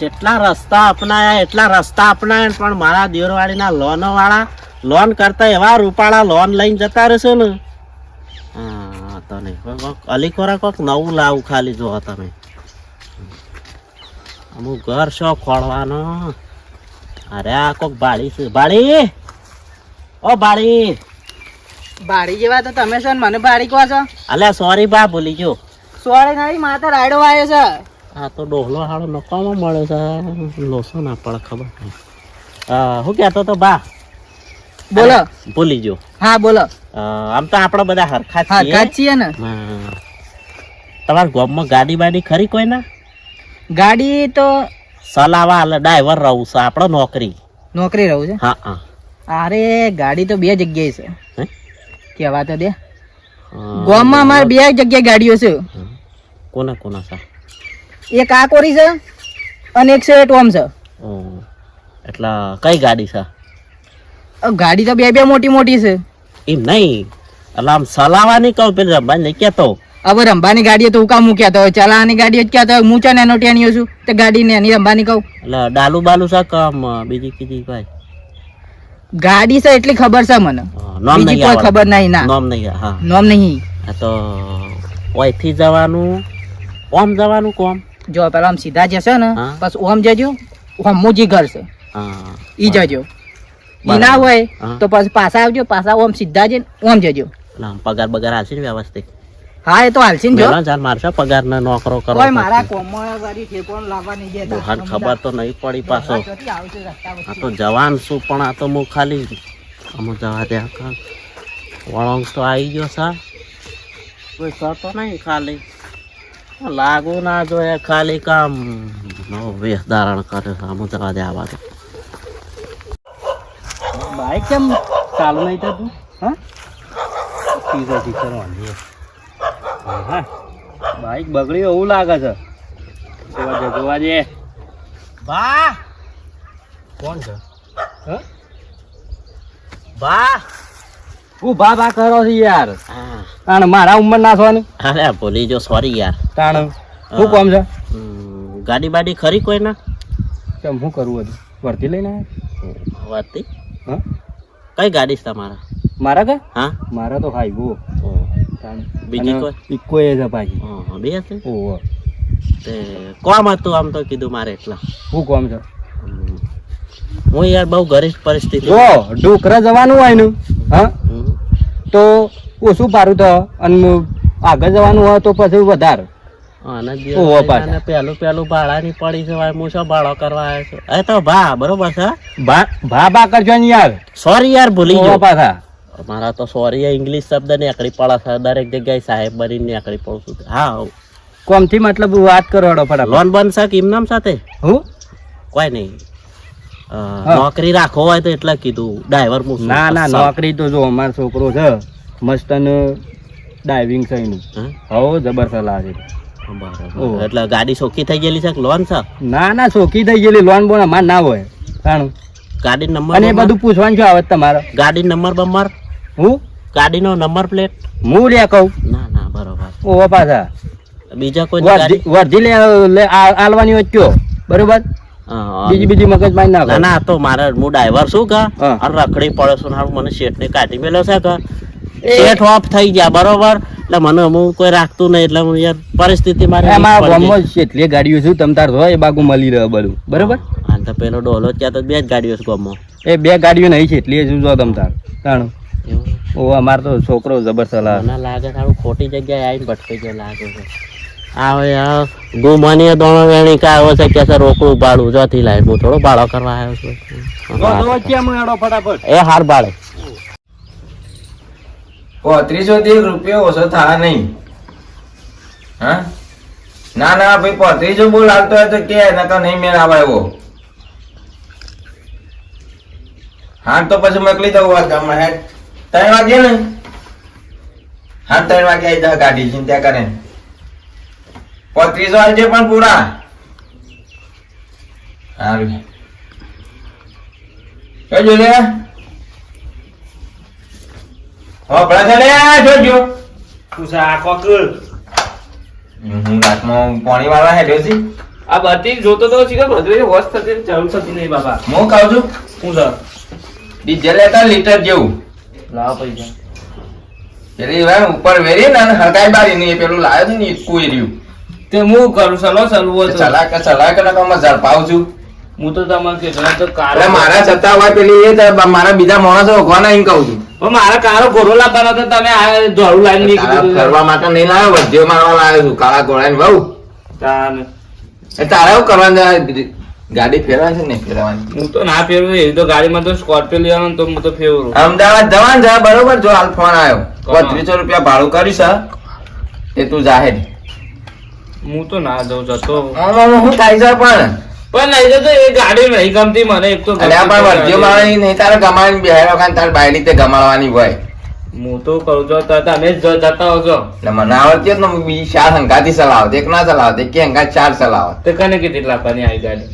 જેટલા રસ્તા અપનાયા એટલા રસ્તા અપનાયા પણ મારા દેવરવાડીના લોનો વાળા લોન કરતા એવા રૂપાળા લોન લઈને જતા રહેશે ને. હા તને નહીં કોક- નવું લાવું ખાલી જો તમે. અમુક ઘર શો ખોળવાનો? અરે આ કોક બાળી છે. બાળી? ઓ બાળી. બાળી જેવા તો તમે છો ને મને બાળી કહો છો. અલ્યા સોરી બા ભૂલી ગયો. સોરી નહીં માતા રાયડો આવ્યો છે. આ તો ડોહલો હાડો નકામાં મળે છે. લોસો ના પડે ખબર નહીં. હા કહેતો તો બા. બોલો. ભૂલી જો હા બોલો. આમ તો આપણે બધા હરખા છીએ. ને. તમારા ગામમાં ગાડી બાડી ખરી કોઈ ના ગાડી તો સલાવા ડ્રાઈવર રહું છે આપણે નોકરી. નોકરી રહું છે? હા હા. અરે ગાડી તો બે જગ્યાએ છે? કેવા તો દે. ગામમાં અમારે બે જગ્યાએ ગાડીઓ છે. કોના કોના સા એક આ કોરી છે અને એક છે ટોમ છે. એટલે કઈ ગાડી છે? ગાડી તો બે બે મોટી મોટી છે. એમ નહીં. એટલે આમ સલાવાની કહું પેલી રમવાની કહેતો હવે રંભાની ગાડીએ તો હું કામ મૂક્યા તો ચલાવવાની ગાડીએ જ ક્યાં તો હું ને એનો ટેણીઓ છું. તે ગાડી ને એની રંભાની કહું. એટલે ડાલુ બાલુ છે કામ બીજી કીધી ભાઈ ગાડી છે એટલી ખબર છે મને. નામ નહીં કોઈ ખબર નહીં ના. નામ નહીં હા. નોમ નહીં. તો તો ઓયથી જવાનું ઓમ જવાનું કોમ? જો પેલા આમ સીધા જશે ને બસ ઓમ જજો ઓમ જી ઘર છે. ઈ જજો. ઈ ના હોય તો પછી પાછા આવજો પાછા ઓમ સીધા જઈને ઓમ જજો. પગાર બગાર હાલશે ને વ્યવસ્થિત? હા એ તો હાલશે ને જો. ચાલ મારશે પગાર ને નોકરો કરો કોઈ મારા કોમળ વાળી ઠેકોણ લાવવાની જે દેતા દોહાન ખબર તો નહીં પડી પાછો. આ તો જવાન શું પણ આ તો હું ખાલી અમુક જવા દે વળંગ તો આવી ગયો સા કોઈ સતો તો નહીં ખાલી. લાગુ ના જોઈએ ખાલી કામ. વેશ ધારણ કરે છે દે. આવા તો બાઈક કેમ ચાલુ નહીં થતું? હા? સીધો શીખર વાંધો હા બાઈક બગડી એવું લાગે છે. જોવા દે જોવા દે. બા! કોણ છે? બા! હું ભા ભા કરો છે યાર. હા. તાણ મારા ઉંમર ના છો ને અરે ભૂલી જો સોરી યાર. તાણ શું કોમ છે? ગાડી બાડી ખરી કોઈ ના કેમ કરવું હતું વર્તી લઈને વાતી હા? કઈ ગાડી છે તમારા? મારા કે? હા. મારા તો હાઈવો ઓ, બીજી કોઈ? ઇકો એ છે પાછી. હા, બે છે ઓહો તે કોમ હતું આમ તો કીધું મારે એટલા. શું કોમ છે. હું યાર બહુ ગરીબ પરિસ્થિતિ. જો ડોકરા જવાનું હોય ને હા? તો ઓછું પારું તો? અને આગળ જવાનું હોય તો પછી વધારે. આના ઓહો, દિવસ પાછા. અને પેલું પેલું ભાડાની પડી છે હું શું ભાડો કરવા આવ્યો છું? એ તો ભા બરોબર છે? ભા ભા કરજો ને યાર. સોરી યાર ભૂલી ગયો. પાછા? મારા તો સોરી ઇંગ્લિશ શબ્દ નીકળી પડે છે. દરેક જગ્યાએ સાહેબ બનીને નીકળી પડું છું. હા કોમથી મતલબ વાત કરો ફટાફટ. લોન બનશે કેમ એમનામ સાથે? હું? કોઈ નહીં. નોકરી રાખો હોય તો એટલે કીધું ડ્રાઈવર હું ના ના નોકરી તો જો અમારો છોકરો છે મસ્ત ડાઇવિંગ છે એનું હા? હો જબર સલાહ બરાબર. એટલે ગાડી સોખી થઈ ગયેલી છે લોન છે? ના ના સોખી થઈ ગયેલી લોન બોન અમાર ના હોય. કારણ ગાડી નંબર અને બધું પૂછવાનું છે આવે તમારે? ગાડી નંબર બંબર હું? ગાડીનો નંબર પ્લેટ હું લે કહું? ના ના બરોબર. ઓ પાછા. બીજા કોઈ વર્ધી લે આલવાની હોય કયો. બરોબર? બીજી બીજી મગજમાં ના ના તો મારે હું ડ્રાઈવર છું કે? રખડી પડે છું મને શેઠ ને કાઢી મેલો છે કે? શેઠ ઓફ થઈ ગયા બરોબર? એટલે મને હું કોઈ રાખતું નહીં એટલે હું યાર પરિસ્થિતિ મારે એમાં જેટલી ગાડીઓ છે તમ તાર એ બાગુ મળી રહ્યો બધું. બરોબર? હા તો પેલો ડોલો ત્યાં તો બે જ ગાડીઓ છે ગમો. એ બે ગાડીઓ નહીં છે એટલી શું જો તમ તાર. તાણ. ઓ અમાર તો છોકરો જબર સલાહ. લાગે સારું ખોટી જગ્યાએ આવીને ભટકાઈ ગયો લાગે છે. આવે આ ગુમાની દોણો વેણી કા આવ્યો છે કે છે રોકડું ભાડું. જોથી લાય. હું થોડો ભાડો કરવા આવ્યો છું. એ હાર ભાડે. પોત્રીસો થી રૂપિયો ઓછો થવા નહીં. હા? ના ના ભાઈ પોત્રીસો બોલ હાલતો હોય તો કે નકર નહીં મેળ આવે એવો. હા તો પછી મોકલી દઉં વાત ગામમાં ત્રણ વાગે ને? હા ત્રણ વાગે આવી જા ગાડી ચિંતા કરે પોત્રીસો હાલજે પણ પૂરા. સારું જોજો લે હો ભલા છે લે જોજો. હમ, રાતમાં પાણી વાળવા હેડ્યો છે. આ બધી જોતો તો છે કે વોશ થતી ચાલુ થતી નહીં બાબા હું કહું છું? હું સર ડીઝલ લેતા લીટર જેવું. લાવો પૈસા. પેલી ઉપર વેરી ને હરકાઈ બારી ને એ પેલું લાવ્યો ને ઈટકું રહ્યું. તે હું કરું ચલો ચલવું ચલાક તો. ચલા કે ચલા કે નકરમાં ઝડપાવું છું. હું તો તમારે કીધું તો કારો મારા છતાં હોય પેલી એ મારા બીજા માણસો ઓગવાના એમ કહું છું. પણ મારા કારો ઘોડો લાવવાનો તો તમે આ દોડું લાવીને ની કરવા માટે નહીં લાવ્યો વધ્યો મારવા લાવ્યો છું કાળા ઘોડા બહુ તાને. એ તારે એવું કરવાનું ગાડી ફેરવાની છે ને ફેરવાની? હું તો ના ફેરવું એવી તો ગાડીમાં તો સ્કોર્પિયો લેવાનું તો હું તો ફેરવું અમદાવાદ જવાનું જાય બરોબર જો હાલ ફોન આવ્યો? ત્રીસો રૂપિયા ભાડું કરીશ? એ તું જાહેર. હું તો ના જઉં જતો હું થાય છે પણ. પણ નહીં તો એ ગાડી નહીં ગમતી મને એક તો અને પણ વધ્યો મારે નહીં તારે ગમાવાની બેહાડો કાન તારે બાય રીતે ગમાડવાની હોય. હું તો કહું છો તો તમે જ જ- જતા હોજો. એટલે મને આવડતી ને હું બીજી ચાર હંગાથી ચલાવત એક ના ચલાવત એક કે હંગાત ચાર ચલાવત તે કને કેટલી લાવવાની આવી ગાડી?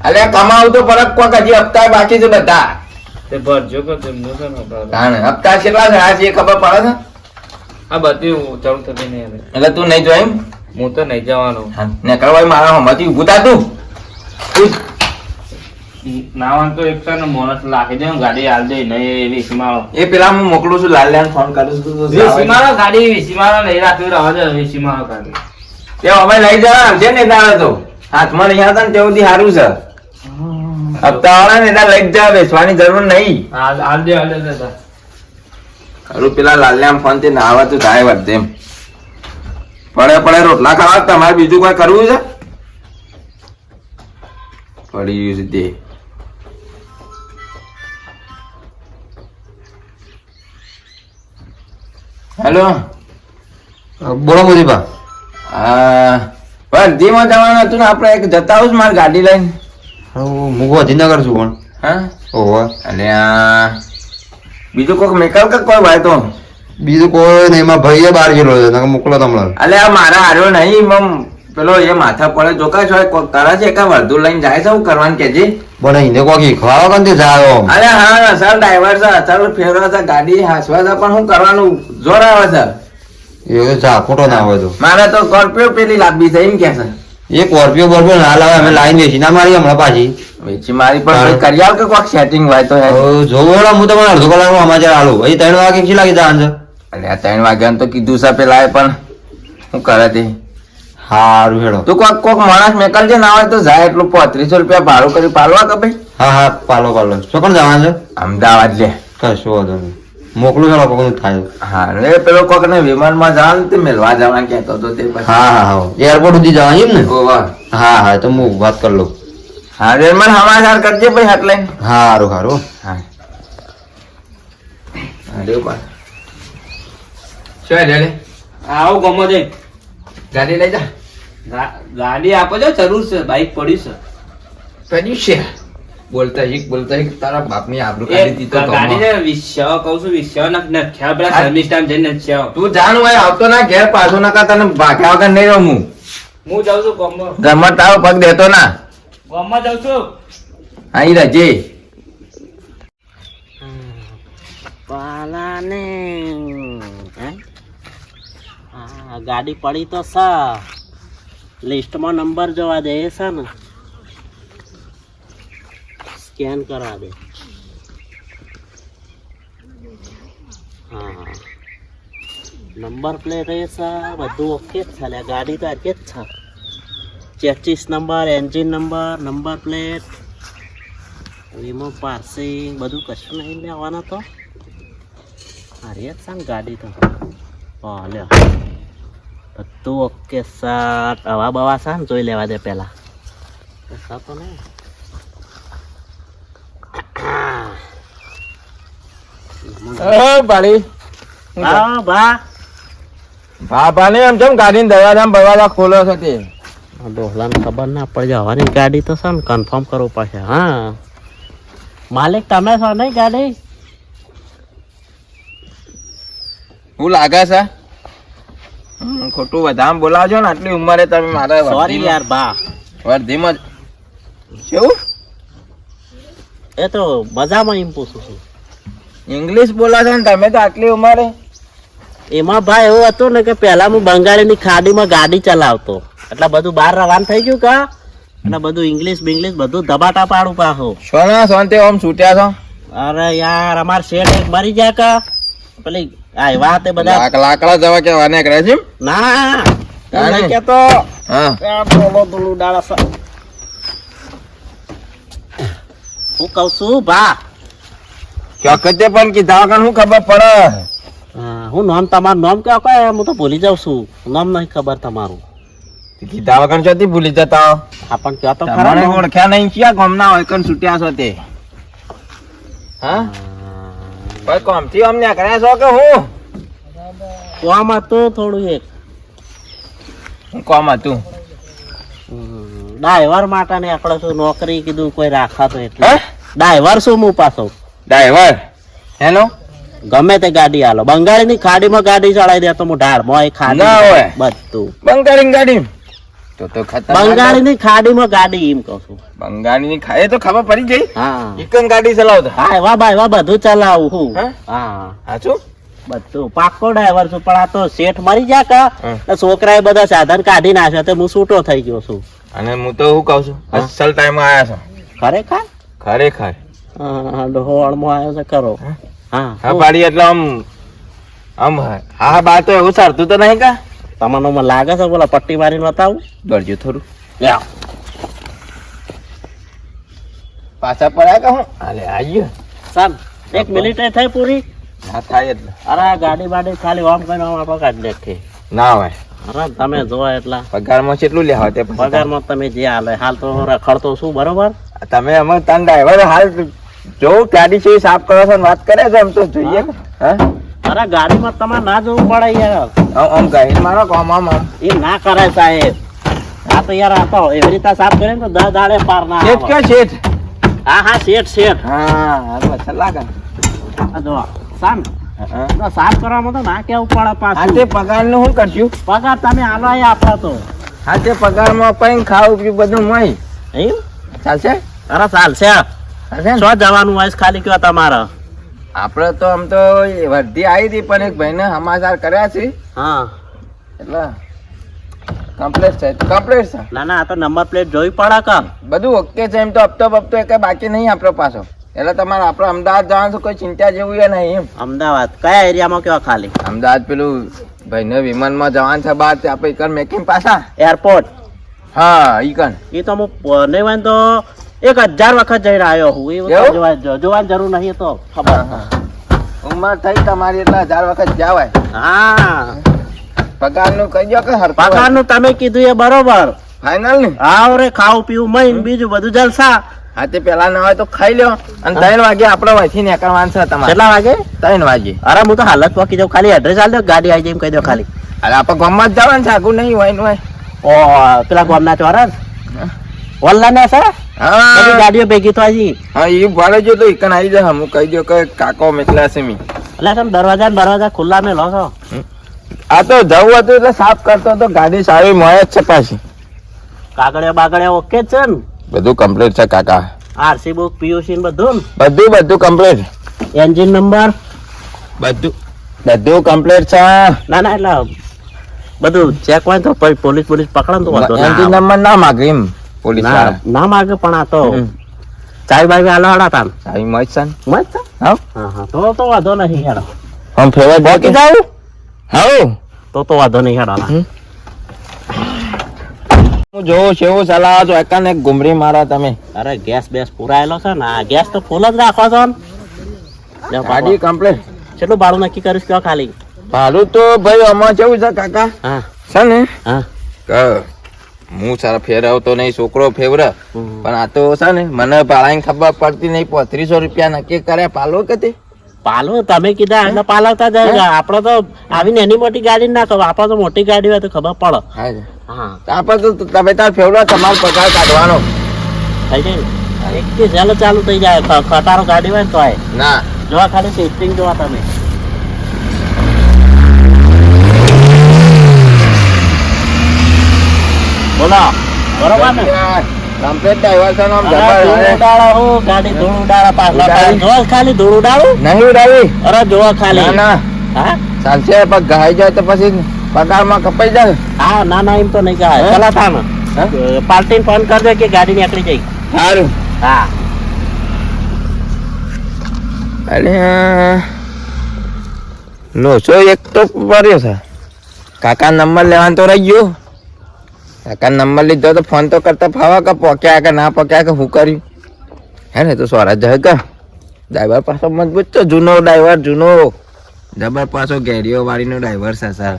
અલે કમાવું તો પરત કોક હજી હપ્તા બાકી છે બધા. તે ભરજો કે તેમનો છે ને. હપ્તા? કેટલા છે આ એ ખબર પડે છે? આ બધી ચાલુ થતી નહીં એટલે તું નહીં જોઈ? હું તો નહીં જવાનું. નીકળવાય મારા હમણાંથી ઊભું થા તું. નાવાન તો એક ને મોનસ લાખી દે ગાડી હાલ દે નહીં એ વીસી એ પેલા હું મોકલું છું લાલ્યાને ફોન કરું છું તું વીસી ગાડી વીસી મારો નહીં રાખ્યું રહેવા દે વીસી મારો ગાડી તે હવે લઈ જવા છે ને તારે તો. હાથમાં નહીં આવતા ને તેવું સારું છે. હપ્તા વાળા ને ત્યાં લઈ જ જા બેસવાની જરૂર નહીં. હાલ દે હાલ દે પેલા લાલ્યામ ફોનથી નાવા તું તો થાય વધે એમ. પડે પડે રોટલા ખાવા તમારે બીજું કોઈ કરવું છે? પડી ગયું છે હેલો? બોલો મોદીબા હા વર્ધીમાં જવાનું હતું ને આપણે એક જતા આવું મારી ગાડી લઈને. હું ગાંધીનગર છું પણ. હા? ઓહો. અને બીજું કોઈક મેકલ કે કોઈ ભાઈ તો બીજું કોઈ નહીં એમાં ભાઈએ બહાર ગયેલો છે મોકલો તમને અલે આ મારા હાર્યો નહીં મમ પેલો એ માથા પડે જોકા છો કરા છે કે વર્ધુ લઈને જાય છે હું કરવાનું કેજે પણ એને કોકી ખવાવા કંતે જાય અરે હા સર ડ્રાઈવર છે ચાલ ફેરવા છે ગાડી હાસવા છે પણ હું કરવાનું જોર આવે છે. એ ચા ખોટો ના હોય તો. મારે તો સ્કોર્પિયો પેલી લાંબી છે એમ કે છે. એ સ્કોર્પિયો બરોબર ના લાવે અમે લાઈન વેચી ના મારી હમણાં પાછી. વેચી મારી પણ કરી આવ કે કોક સેટિંગ હોય તો જોવો હું તમને અડધો કલાકમાં સમાચાર આલું અહીં ત્રણ વાગે કેટલી લાગી જવાનું છે? અલે આ ત્રણ વાગ્યા તો કીધું છે પેલા પણ. શું કરે તે? સારું હેડો. તું કોક કોક માણસ મેકલજે ના હોય તો જાય એટલું પોત્રીસો રૂપિયા ભાડું કરી પાલવા કે ભાઈ? હા હા પાલો પાલો ચોકણ જવાનું છે? અમદાવાદ લે. કશું વાંધો નહીં. મોકલું હેડો કોકનું થાય. હા ને પેલો કોક ને વિમાનમાં જવાનું તે મેલવા જવાનું કહેતો હતો તે હા હા હા. એરપોર્ટ સુધી જવાનું એમ ને? હા હા તો હું વાત કરી લઉં. હા રેલમાં સમાચાર કરજે ભાઈ હાથ લઈને સારું સારું હા અરે બા શું રેડે આવો ગમો દે ગાડી લઈ જા. ગાડી આપો છો જરૂર છે બાઈક પડી છે. પડ્યું છે. બોલતા એક બોલતા એક તારા બાપની આબરૂ કાઢી દીધો તો ગાડી ને વિશ્વ કહું છું વિશ્વ ન નખ્યા પેલા. સર્વિસ ટાઈમ જઈને નખ્યા તું જાણ હોય આવતો ના ઘેર પાછો ના તને ભાગ્યા વગર નહીં રમું. હું જાઉં છું ગમો. ગમો તારો પગ દેતો ના. ગમો જાઉં છું. અહીં રજે પાલાને? હા, ગાડી પડી તો સા. લિસ્ટમાં નંબર જોવા દે એ છે ને. સ્કેન કરવા દે. હા. નંબર પ્લેટ એ છે બધું ઓકે જ છે ગાડી તો આજે જ છે. Chassis number engine number number plate વીમો પાર્સિંગ બધું કશું નહીં લેવાના તો. અરે સાંગ ગાડી તો. હા લ્યો. બધું ઓકે સાત. હવા બવા સાન જોઈ લેવા દે પેલા કશા તો નહીં બાળી હા ભા. બાપા ને એમ જેમ ગાડી દરવાજા બરવાજા ખોલો છે તે? ડોહલાને ખબર ના પડી જવાની ગાડી તો છે ને કન્ફર્મ કરવું પડશે હા. માલિક તમે છો નહીં ગાડી? હું લાગે છે? ખોટું વધારે બોલાવજો ને આટલી ઉંમરે તમે મારે સોરી યાર બા. વર્ધીમાં કેવું? એ તો મજામાં એમ પૂછું છું. ઇંગ્લિશ બોલા છો ને તમે તો આટલી ઉંમરે? એમાં ભાઈ એવું હતું ને કે પહેલા હું બંગાળીની ખાડીમાં ગાડી ચલાવતો. એટલે બધું બહાર રવાન થઈ ગયું કા? અને બધું ઇંગ્લિશ બિંગ્લિશ બધું ધબાટા પાડું પાછું. સોના શાંતિ ઓમ છૂટ્યા છો? અરે યાર અમાર શેઠ એક મરી ગયા કા? પેલી બધા લાકડા જવા કરે છે ના હા બોલો દુલું ડાળા સા. હું કઉ છું ભા. ચોકતે પણ કીધા વગર શું ખબર પડે. હું નામ તમારું નામ કેવો કઈ હું તો ભૂલી જાઉં છું. નામ નહીં ખબર તમારું. કીધા વગર ચોથી ભૂલી જતા? હો. પણ ક્યાં તો ખરા ઓળખ્યા નહીં ક્યાં? ગામના હોય કણ છૂટ્યા છો તે. હા. કોઈ કોમથી અમને કર્યા છો કે હું? કોમ હતું થોડું એક. કોમ હતું ડ્રાઈવર માટે ને આપણે શું નોકરી કીધું કોઈ રાખાતો એટલે. ડ્રાઈવર શું હું પાછો? ડ્રાઈવર? હેલો? ગમે તે ગાડી હાલો. બંગાળી ની ખાડીમાં ગાડી ચડાવી દે તો હું ઢાળમાં ખાડી હોય. બધું. બંગાળી ગાડી? તો તો ખતરનાક બંગાળી ની ખાડીમાં ગાડી એમ કહું છું. બંગાળી ની ખાય તો ખબર પડી ગઈ. હા. ઇકન ગાડી ચલાવતા. હા એવા બા એવા બધું ચલાવું હું. હા? હાચું? બધું. પાકો ડ્રાઈવર છું પણ આ તો શેઠ મરી જા કા? છોકરાએ બધા સાધન કાઢી નાખ્યા તો હું છૂટો થઈ ગયો છું. અને હું તો શું કહું છું? અસલ ટાઈમ આયા છો. ખરેખર? ખરેખર. હા ડહોળમાં આવ્યો છે હે? હા હા પાડી એટલે આમ આમ હા બા તો એવું સારતું તો નહીં કા? મને લાગે છે બોલા પટ્ટી મારીને બતાવું? દોડજો થોડું. પાછા પડ્યા કે હું? અરે આવીએ સામ એક મિનિટ થઈ પૂરી? ના થાય એટલે. અરે ગાડી બાડી ખાલી ઓમ કરીને આમ આપણે કાઢી નાખીએ ના હોય. અરે તમે જો એટલા. પગારમાં કેટલું લેવા તે પગારમાં તમે જે હાલે હાલ તો રખડતો શું બરોબર? તમે અમે તન ડ્રાઈવર હાલ જો ગાડી છે સાફ કરો છો વાત કરે છે એમ તો જોઈએ. હા? અરે ગાડીમાં તમારે ના જવું પડે યાર. આમ આમ ગાડી મારો કોમ આમ આમ. એ ના કરાય સાહેબ. આ તો યાર આ તો એવી રીતે સાફ કરે ને તો દસ દાડે પાર ના શેઠ કે શેઠ? હા હા શેઠ શેઠ. હા હારું અસર કર જો સામ. સાફ કરવામાં તો ના કેવું પડે પાછું. તે પગારનું શું કરશું? પગાર તમે આલો આપડે તો. હા તે પગારમાં પૈન ખાવું પીવું બધું મય ચાલશે? અરે ચાલશે. શું જવાનું હોય ખાલી કયો તમારે. આપણે તો આમ તો વર્ધી આવી હતી પણ એક ભાઈને સમાચાર કર્યા છે. હા. એટલે કમ્પ્લેટ છે કમ્પ્લેટ છે. ના ના આ તો નંબર પ્લેટ જોઈ પડે કા? બધું ઓકે છે એમ તો હપ્તો બપ્તો એક બાકી નહીં આપણો પાછો. એટલે તમારે આપણે અમદાવાદ જવાનું છે કોઈ ચિંતા જેવું એ નહીં એમ. અમદાવાદ. કયા એરિયામાં કેવા ખાલી? અમદાવાદ પેલું ભાઈને વિમાનમાં જવાનું છે બહાર આપણે ઈકન મેકિંગ પાછા. એરપોર્ટ હા ઈકન. એ તો હું નહીં તો એક હજાર વખત જઈને આવ્યો હું એ જોવાની જરૂર નહીં તો ખબર. ઉંમર થઈ તમારી એટલા હજાર વખત જવાય. હા. પગારનું કહી કે હરખું પગારનું તમે કીધું એ બરોબર. ફાઈનલ ને? હા રે ખાવું પીવું મઈન બીજું બધું જલસા. હા તે પેલા ના હોય તો ખાઈ લ્યો. અને ત્રણ વાગે આપડે વહીથી નીકળવાનું છે તમારે. કેટલા વાગે? ત્રણ વાગે. અરે હું તો હાલત પકી જાઉં. ખાલી એડ્રેસ આલ દો ગાડી આવી જાય કહી દો ખાલી. અરે આપણે ગામમાં જ જવાનું છે. આગું નહીં હોય ને હોય. ઓ પેલા ગામના ચોરસ? ઓલ્લા ને હા. ગાડીઓ ભેગી તો હા એ ભાડે જો તો ઈકન આવી જાય. હું કહી દો કે કાકો મેકલા છે મી એટલે તમે દરવાજા દરવાજા ખુલ્લા મેં લો છો આ તો જવું હતું એટલે સાફ કરતો તો ગાડી સારી મળે જ છે પાછી. કાગળિયા બાગળિયા ઓકે છે ને? બધું કમ્પ્લીટ છે કાકા. આરસી બુક પીયુસી ને બધું બધું બધું કમ્પ્લીટ એન્જિન નંબર બધું બધું કમ્પ્લીટ છે. ના ના એટલે બધું ચેક હોય તો પછી પોલીસ પોલીસ પકડે ને તો વાંધો ના એન્ટ્રી આવે. નંબર ના માગે એમ. પોલીસ ના ના માગે પણ આ તો ચાવી બાવી બાય હાલો હાડા તાન સારી મજ છે હા હા હા. તો તો વાંધો નહીં હેડો. હમ ફેવર બાકી જાવ હા તો તો વાંધો નહીં હેડો હું. જોઉં છું એવું ચલાવો છો એકાને એક ઘુમરી મારો તમે. અરે ગેસ બેસ પુરાયેલો છે ને. આ ગેસ તો ફૂલ જ રાખો છો ને. ગાડી કમ્પ્લેટ કેટલું ભાડું નક્કી કરીશ કયો ખાલી? ભાડું તો ભાઈ અમાર કેવું છે કાકા. હા. છે ને? હા. હું સારા ફેરવતો નહીં છોકરો ફેવરે. પણ આ તો છે ને મને ભાડાની ખબર પડતી નહીં પોત્રીસો રૂપિયા નક્કી કર્યા પાલો કે પાલો તમે કીધા આને પાલવતા જાય આપણે તો આવીને એની મોટી ગાડી ના ખબર. આપડે તો મોટી ગાડી હોય તો ખબર પડે. હા આપણે તો તમે તાર ફેવરો તમારો પગાર કાઢવાનો. થઈ જાય એક ચાલુ ચાલુ થઈ જાય. ખટારો ગાડી હોય તો ના. જોવા ખાલી સેટિંગ જોવા તમે. બોલો. બરોબર ને? કમ્પ્લીટ ડ્રાઈવર છે ને જબર ધૂળ છે. ઉડાડો હું ગાડી ધૂળ ઉડાડો પાછલા પાછળ. જો ખાલી ધૂળ ઉડાડું. નહીં ઉડાવી અરે જોવા ખાલી. ના હા? ચાલશે પણ ઘાઈ જાય તો પછી પગારમાં કપાઈ જાય. હા ના ના એમ તો નહીં કહેવાય. ચલા થાને. પાર્ટીને ફોન કરજો કે ગાડી નીકળી જઈ. સારું. હા. અરે લોચો એક તો પડ્યો છે. કાકા નંબર લેવાનો તો રહી ગયો. કાકા નંબર લીધો તો ફોન તો કરતા ફાવા કે પોક્યા કે ના પોક્યા કે હું કર્યું? હે ને, તો સ્વરાજ જાય કે? ડ્રાઈવર પાછો મજબૂત તો જૂનો ડ્રાઈવર જૂનો. જબર પાછો ઘેરીઓ વાળીનો ડ્રાઈવર છે સર.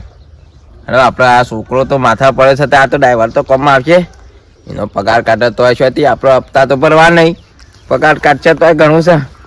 અરે આપણે આ છોકરો તો માથા પડે છે, તો આ તો ડ્રાઈવર તો કમ આવશે? એનો પગાર કાઢે તોય છે આપણો હપ્તા તો ભરવા નહીં. પગાર કાઢશે તોય ઘણું છે.